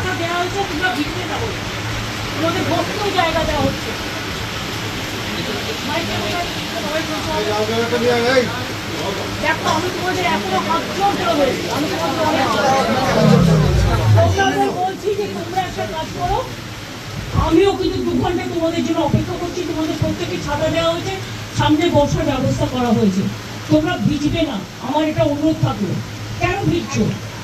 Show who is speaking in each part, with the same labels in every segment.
Speaker 1: টাকা দেওয়া হয়েছে তোমরা ভিতরে যাব। তোমাদের বসতেও জায়গা দেওয়া হচ্ছে। দেখো আমি তোমাদের এখনও করে বলছি। আমি তোমাদের বলছি যে তোমরা একটা কাজ করো। আমিও কিন্তু দু ঘণ্টা তোমাদের জন্য অপেক্ষা করছি। তোমাদের প্রত্যেকে দেওয়া হয়েছে। সামনে বসার ব্যবস্থা করা হয়েছে। তোমরা ভিজবে না। আমার এটা অনুরোধ থাকল। কেন ভিজছো?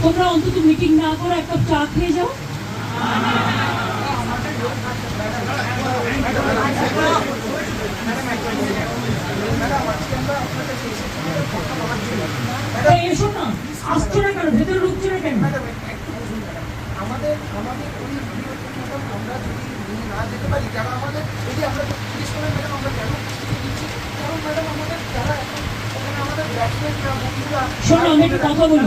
Speaker 1: তোমরা অন্তত মিটিং না করে একটা চা খেয়ে যাও। এসো না আসছো না কেন? ভেতরে ঢুকছো না কেন?
Speaker 2: আমাদের আমাদের ওই ভিডিও থেকে ম্যাডাম আমরা যদি নিয়ে না যেতে পারি যারা আমাদের এই আমরা জিজ্ঞেস করেন ম্যাডাম আমরা কেন দিচ্ছি? কারণ ম্যাডাম আমাদের যারা এখন আমাদের ব্যাটসম্যান বন্ধুরা
Speaker 1: শোনো আমি একটা কথা বলি।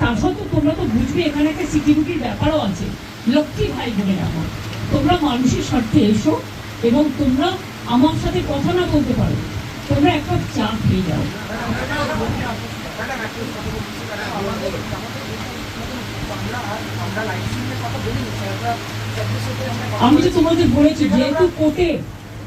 Speaker 1: তা সত্ত্বেও তোমরা তো বুঝবে এখানে একটা সিকিউরিটির ব্যাপারও আছে। লক্ষ্মী ভাই বোনের আমার তোমরা মানুষের স্বার্থে এসো এবং তোমরা আমার সাথে কথা না বলতে পারো। তোমরা একটা চা খেয়ে যাও। আমি তো তোমাদের বলেছি, যেহেতু কোর্টে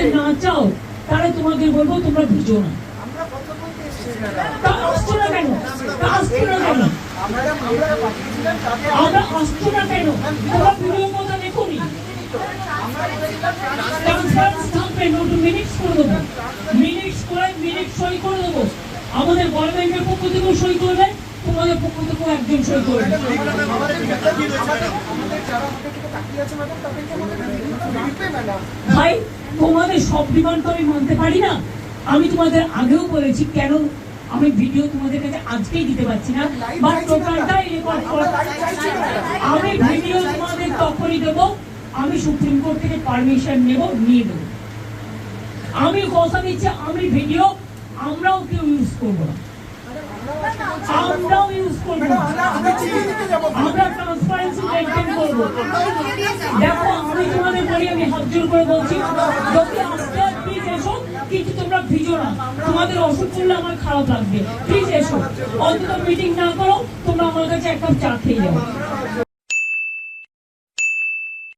Speaker 1: বলতে না চাও তাহলে তোমাদের বলব তোমরা ভিজো না। আসছো না কেন? আসছো না
Speaker 2: আমরা
Speaker 1: আসছো না তোমরা ভিডিও কথা আমাদের গভর্নমেন্টের পক্ষ থেকেও সই করবে। তোমাদের পক্ষ থেকেও একজন সই
Speaker 2: থেকে ম্যাডাম
Speaker 1: ভাই, তোমাদের সব ডিমান্ড আমি মানতে পারি না। আমি তোমাদের আগেও বলেছি কেন আমি ভিডিও তোমাদের কাছে আজকেই দিতে পারছি না। বা টোটালটাই রেকর্ড করো। আমি ভিডিও তোমাদের তখনই দেবো। আমি সুপ্রিম কোর্ট থেকে পারমিশন নেব, নিয়ে দেবো আমি কথা দিচ্ছি, আমি ভিডিও আমরাও কেউ ইউজ করব না। দেখো, আমি তোমাদের বলি আমি হাত করে বলছি, যদি আসতে প্লিজ এসো, কিন্তু তোমরা ভিজো না। তোমাদের অসুখ করলে আমার খারাপ লাগবে। প্লিজ এসো। অন্তত মিটিং না করো, তোমরা আমার কাছে এক কাপ চা খেয়ে যাও।